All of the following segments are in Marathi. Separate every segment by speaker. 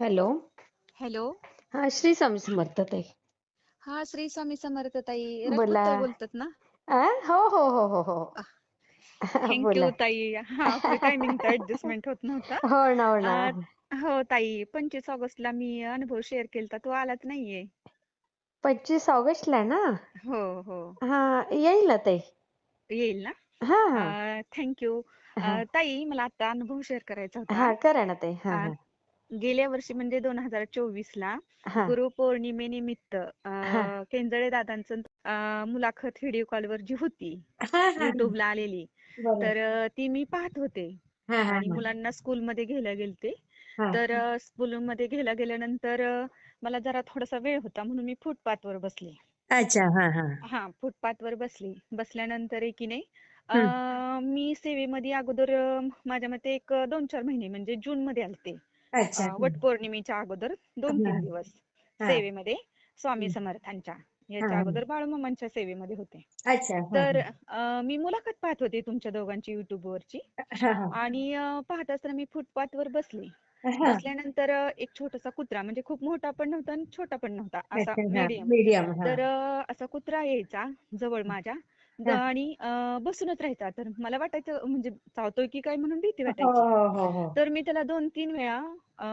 Speaker 1: हॅलो.
Speaker 2: हॅलो.
Speaker 1: हा श्री स्वामी समर्थ ताई.
Speaker 2: हा श्री स्वामी समर्थ ताई.
Speaker 1: बोला.
Speaker 2: बोलतात ना?
Speaker 1: आ? हो हो हो हो हो.
Speaker 2: थँक्यू ताई. हा आपली टायमिंगचा ऍडजस्टमेंट होत नव्हता.
Speaker 1: हो ना हो ना.
Speaker 2: आ, हो ताई पंचवीस ऑगस्टला मी अनुभव शेअर केलता तो आलाच नाहीये.
Speaker 1: पंचवीस ऑगस्टला ना?
Speaker 2: हो हो.
Speaker 1: हा येईल ना ताई.
Speaker 2: येईल ना?
Speaker 1: हा. हा.
Speaker 2: थँक्यू ताई मला आता अनुभव शेअर करायचा होता.
Speaker 1: हा करा ना ताई. हा हा.
Speaker 2: गेल्या वर्षी म्हणजे दोन हजार चोवीस ला
Speaker 1: हा.
Speaker 2: गुरुपौर्णिमेनिमित्त
Speaker 1: हा.
Speaker 2: अं, केंजळे दादांचं अं, मुलाखत व्हिडिओ कॉलवर जी होती
Speaker 1: हा हा
Speaker 2: युट्यूबला आलेली
Speaker 1: बरोबर.
Speaker 2: तर अं, ती मी पाहत होते.
Speaker 1: हा हा
Speaker 2: आणि
Speaker 1: हा.
Speaker 2: मुलांना स्कूलमध्ये घ्यायला गेलते.
Speaker 1: हा.
Speaker 2: तर स्कूलमध्ये घ्यायला गेल्यानंतर अं, मला जरा थोडासा वेळ होता म्हणून मी फुटपाथवर बसले.
Speaker 1: अच्छा हा हा.
Speaker 2: हा फुटपाथवर बसली. बसल्यानंतर आहे की नाही. अं, मी सेवेमध्ये अगोदर अं, माझ्या मते एक दोन चार महिने म्हणजे जून मध्ये आलते.
Speaker 1: अच्छा.
Speaker 2: अं, वटपौर्णिमेच्या अगोदर दोन तीन दिवस सेवेमध्ये स्वामी. समर्थांच्या. याच्या अगोदर बाळूमामांच्या सेवेमध्ये होते.
Speaker 1: अच्छा
Speaker 2: तर मी मुलाखत पाहत होते तुमच्या दोघांची युट्यूब वरची. आणि पाहत असताना मी फुटपाथवर बसले.
Speaker 1: हा.
Speaker 2: बसल्यानंतर एक छोटासा कुत्रा म्हणजे खूप मोठा पण नव्हता आणि छोटा पण नव्हता असा मीडियम तर असा कुत्रा यायचा जवळ माझ्या. आणि बसूनच राहायचा तर मला वाटायचं म्हणजे चावतोय की काय म्हणून भीती
Speaker 1: हो
Speaker 2: वाटायची.
Speaker 1: हो हो
Speaker 2: तर मी त्याला दोन तीन वेळा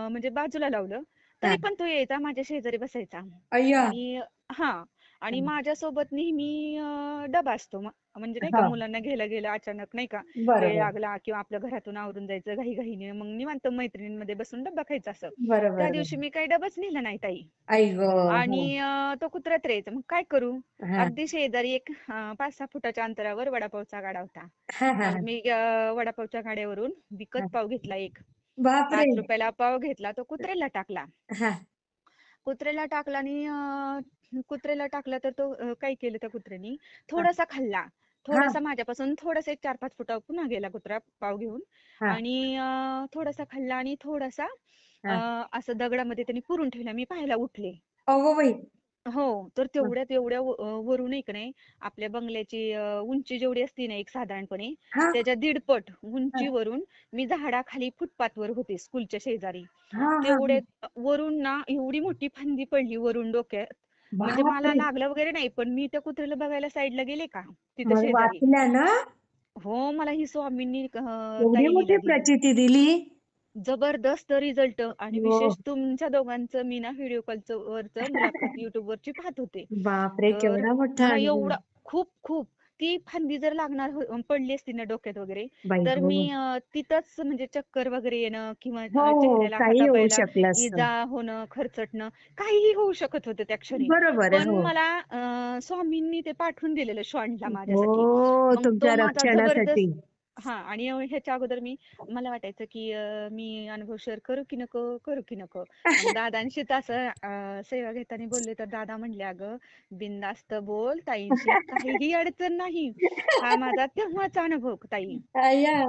Speaker 2: म्हणजे बाजूला लावलं. तरी पण तो यायचा माझ्या शेजारी बसायचा. आणि हा. आणि माझ्यासोबत नेहमी डबा असतो म्हणजे नाही का
Speaker 1: हा.
Speaker 2: मुलांना घ्यायला गेलं अचानक नाही का वेळ लागला किंवा आपल्या घरातून आवरून जायचं घाई घाईने मग निवांत मैत्रिणींमध्ये बसून डबा खायचा असं. त्या दिवशी मी काही डबाच नेला नाही ताई. आणि अं, तो कुत्र्यात राहायचा मग काय करू?
Speaker 1: हा.
Speaker 2: अगदी शेजारी एक पाच सहा फुटाच्या अंतरावर वडापावचा गाडा होता.
Speaker 1: हा हा
Speaker 2: मी वडापावच्या गाड्यावरून विकत पाव घेतला एक. पाच रुपयाला पाव घेतला. तो कुत्र्याला टाकला.
Speaker 1: हा.
Speaker 2: कुत्र्याला टाकला आणि कुत्र्याला टाकला तर तो अं, काय केलं त्या कुत्र्यानी? थोडासा खाल्ला. थोडासा माझ्यापासून थोडासा एक चार पाच फुटा पुन्हा गेला कुत्रा पाव घेऊन.
Speaker 1: हा.
Speaker 2: आणि अं, थोडासा खाल्ला आणि थोडासा
Speaker 1: हा.
Speaker 2: अं, असं दगडामध्ये त्यांनी पुरून ठेवला. मी पाहायला उठले.
Speaker 1: अगो बाई.
Speaker 2: हो. तर तेवढ्यात एवढ्या व- अं, वरून एक नाही आपल्या बंगल्याची अं, उंची जेवढी असती ना एक साधारणपणे
Speaker 1: हा.
Speaker 2: त्याच्या दीडपट उंचीवरून मी झाडाखाली फुटपाथवर होते स्कूलच्या शेजारी.
Speaker 1: हा हा.
Speaker 2: तेवढ्यात वरून ना एवढी मोठी फांदी पडली वरून डोक्यात. म्हणजे मला लागलं वगैरे नाही पण मी त्या कुत्र्याला बघायला साईडला गेले का? तिथं शेजारी.
Speaker 1: वाचल्या ना
Speaker 2: हो मला ही स्वामींनी अं,
Speaker 1: एवढी
Speaker 2: ताई
Speaker 1: मोठी
Speaker 2: लीला दिली
Speaker 1: प्रचिती दिली?
Speaker 2: जबरदस्त रिझल्ट. आणि
Speaker 1: हो.
Speaker 2: विशेष तुमच्या दोघांचं मी ना व्हिडिओ कॉलचं वरचं मुलाखत युट्यूब वरची पाहत होते.
Speaker 1: बापरे!
Speaker 2: तर
Speaker 1: केवढा मोठा
Speaker 2: मला
Speaker 1: अनुभव.
Speaker 2: एवढा खूप खूप ती फांदी जर लागणार हो- पडली असती ना डोक्यात वगैरे तर
Speaker 1: गं.
Speaker 2: मी तिथंच म्हणजे चक्कर वगैरे येणं किंवा
Speaker 1: हो
Speaker 2: चेहऱ्याला इजा होणं खरचटणं काहीही होऊ शकत होतं त्या क्षणी. पण
Speaker 1: हो.
Speaker 2: मला स्वामींनी ते पाठवून दिलेलं श्वानला माझ्यासाठी.
Speaker 1: हो
Speaker 2: आणि ह्याच्या अगोदर मी मला वाटायचं की अं, मी अनुभव शेअर करू की नको करू की नको. दादांशी असं अं, सेवा घेताना बोलले तर दादा म्हणले अगं बिनधास्त बोल ताईंशी काहीही अडचण नाही. हा माझा तेव्हाचा अनुभव ताई.
Speaker 1: अय्या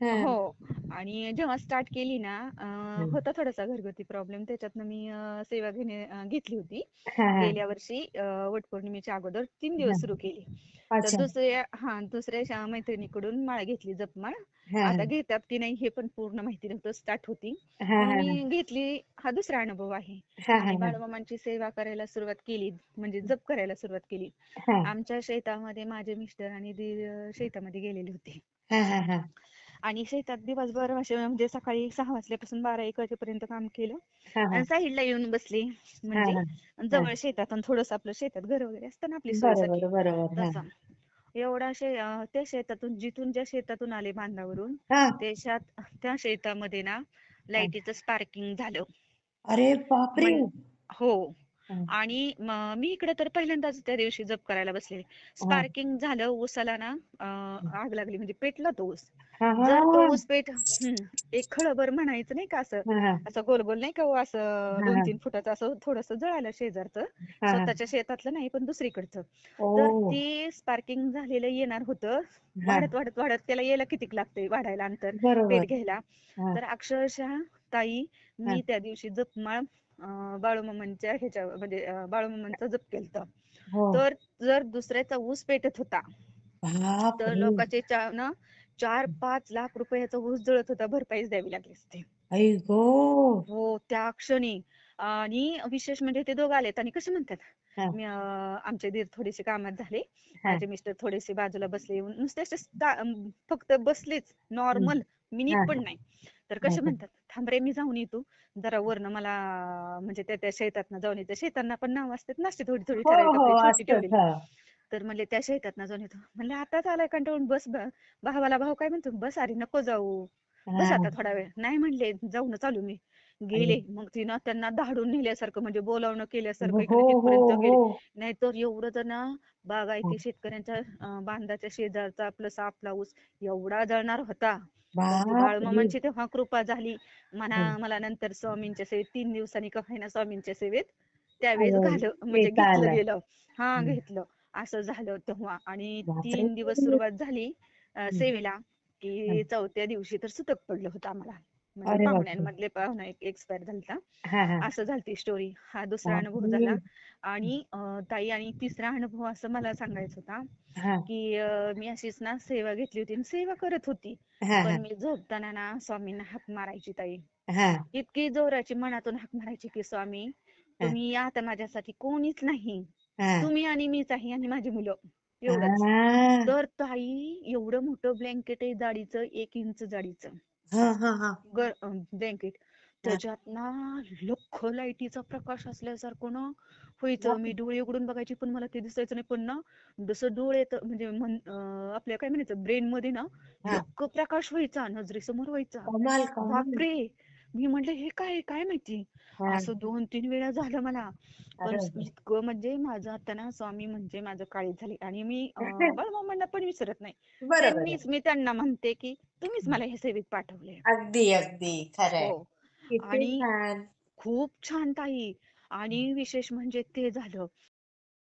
Speaker 1: हा.
Speaker 2: हो. आणि जेव्हा स्टार्ट केली ना
Speaker 1: हम्म.
Speaker 2: होता थोडासा घरगुती प्रॉब्लेम त्याच्यातनं मी सेवा घेणे घेतली होती.
Speaker 1: हा, हा.
Speaker 2: गेल्या वर्षी वटपौर्णिमेच्या अगोदर तीन दिवस सुरू केली. तर दुसऱ्या हा दुसऱ्या मैत्रिणीकडून माळ घेतली जपमाळ.
Speaker 1: हा,
Speaker 2: आता घेतात की नाही हे पण पूर्ण माहिती नव्हतं स्टार्ट होती.
Speaker 1: हा, हा,
Speaker 2: मी घेतली हा दुसरा अनुभव आहे.
Speaker 1: हा,
Speaker 2: आणि
Speaker 1: हा,
Speaker 2: बाळूमामांची सेवा करायला सुरुवात केली म्हणजे जप करायला सुरुवात केली.
Speaker 1: हा,
Speaker 2: आमच्या शेतामध्ये माझे मिस्टर आणि शेतामध्ये गेलेले होते.
Speaker 1: हा, हा, हा.
Speaker 2: आणि शेतात दिवसभर असे म्हणजे सकाळी सहा वाजल्यापासून बारा एक वाजेपर्यंत काम केलं. आणि साईडला येऊन बसले म्हणजे जवळ शेतातून थोडस आपलं शेतात घर वगैरे असतं ना आपली सोयीसाठी एवढा शे त्या शेतातून जिथून ज्या शेतातून आले बांधावरून. त्या शेत त्या शेतामध्ये ना लाईटीचं स्पार्किंग झालं.
Speaker 1: अरे बापरे!
Speaker 2: हा. आणि म- इकडे तर पहिल्यांदाच त्या दिवशी जप करायला बसले स्पार्किंग झालं ऊसाला ना आग लागली म्हणजे पेटला तो ऊस
Speaker 1: हा, हा.
Speaker 2: जर तो ऊस पेट एक खळभर म्हणायचं नाही का असं
Speaker 1: हा, हा.
Speaker 2: असं गोल गोल नाही का हो असं
Speaker 1: हा,
Speaker 2: दोन
Speaker 1: हा.
Speaker 2: तीन फुटाचं असं थोडस जळालं शेजारचं
Speaker 1: हा, हा.
Speaker 2: स्वतःच्या शेतातलं नाही पण दुसरीकडचं. तर ती स्पार्किंग झालेलं येणार होतं
Speaker 1: हा.
Speaker 2: वाढत वाढत वाढत त्याला यायला किती लागतंय वाढायला अंतर पेट घ्यायला
Speaker 1: हा.
Speaker 2: तर अक्षरशः ताई
Speaker 1: हा.
Speaker 2: मी त्या दिवशी जपमाळ बाळूमामांच्या ह्याच्या म्हणजे बाळूमामांचा जप केलता.
Speaker 1: हो.
Speaker 2: तर जर दुसऱ्याचा ऊस पेटत होता तर लोकांचे ना चार पाच लाख रुपयाचा ऊस जळत होता भरपाईच द्यावी लागली असते. हो त्या क्षणी. आणि विशेष म्हणजे ते दोघं आलेत. आणि कसे म्हणतात. मी आमचे दीर थोडेसे कामात झाले. माझे मिस्टर थोडेसे बाजूला बसले. नुसते फक्त बसलेच. नॉर्मल. मिनिट. पण नाही. तर
Speaker 1: हा,
Speaker 2: कसे
Speaker 1: हा.
Speaker 2: म्हणतात थांब रे मी जाऊन येतो. जरा वरनं मला म्हणजे त्या त्या शेतातनं जाऊन येतं. शेतांना पण नाव असतात ना थोडी थोडी
Speaker 1: हो
Speaker 2: ठराविक. तर म्हणले त्या शेतातनं जाऊन येतो. म्हणले आताच आलाय कंटाळून बस भावाला भाऊ काय म्हणतो बस अरे नको जाऊ. बस. आता थोडा वेळ. नाही म्हणले जाऊन चालू मी. गेले मग तिनं त्यांना धाडून नेल्यासारखं म्हणजे बोलावणं केल्यासारखं
Speaker 1: हो
Speaker 2: इकडे
Speaker 1: हो
Speaker 2: तिथपर्यंत गेले
Speaker 1: हो
Speaker 2: नाहीतर एवढं तर ना बागायती शेतकऱ्यांच्या बांधाच्या शेजारचा प्लस आपला ऊस एवढा जळणार होता बाळूमामांची तेव्हा कृपा झाली म्हणा. मला नंतर स्वामींच्या सेवेत तीन दिवसांनी का होईना स्वामींच्या सेवेत त्यावेळेस
Speaker 1: हो,
Speaker 2: घाल म्हणजे
Speaker 1: घेता
Speaker 2: घेतलं. गेलं हा. घेतलं असं झालं तेव्हा आणि. तीन दिवस सुरुवात झाली. सेवेला की. चौथ्या दिवशी तर सुतक पडलं होतं आम्हाला म्हणजे. पाहुण्यांमधले पाहुणा एक एक्सपायर झालता. असं झालती स्टोरी हा दुसरा अनुभव. झाला. आणि ताई आणि तिसरा अनुभव असं मला सांगायचा होता की मी अशीच ना सेवा घेतली होती आणि सेवा करत होती. पण मी झोपताना ना स्वामींना हाक मारायची ताई. इतकी जोराची मनातून हाक मारायची की स्वामी तुम्ही आता माझ्यासाठी कोणीच नाही. तुम्ही आणि मीच आहे आणि माझी मुलं. एवढंच. तर ताई एवढं मोठं ब्लँकेट आहे जाडीचं एक इंच जाडीचं.
Speaker 1: हा हा हा.
Speaker 2: ब्लँकेट त्याच्यात ना लख लाईटीचा प्रकाश असल्यासारखं ना व्हायचं. मी डोळे उघडून बघायची पण मला ते दिसायचं नाही. पण ना जसं डोळे त- म्हणजे मन अं, आपल्या काय म्हणायचं ब्रेन मध्ये ना
Speaker 1: हा.
Speaker 2: लख प्रकाश व्हायचा नजरेसमोर व्हायचा.
Speaker 1: कमाल कमाल.
Speaker 2: बापरे. मी म्हंटल हे काय काय माहिती. असं दोन तीन वेळा झालं मला. पण. इतकं म्हणजे माझं आता ना स्वामी म्हणजे माझं काळीज झाले. आणि मी बाळमामांना पण विसरत नाही. त्यांनीच मी त्यांना म्हणते की तुम्हीच मला हे सेवेत पाठवले.
Speaker 1: अगदी अगदी.
Speaker 2: हो. आणि खूप छान ताई. आणि विशेष म्हणजे ते झालं.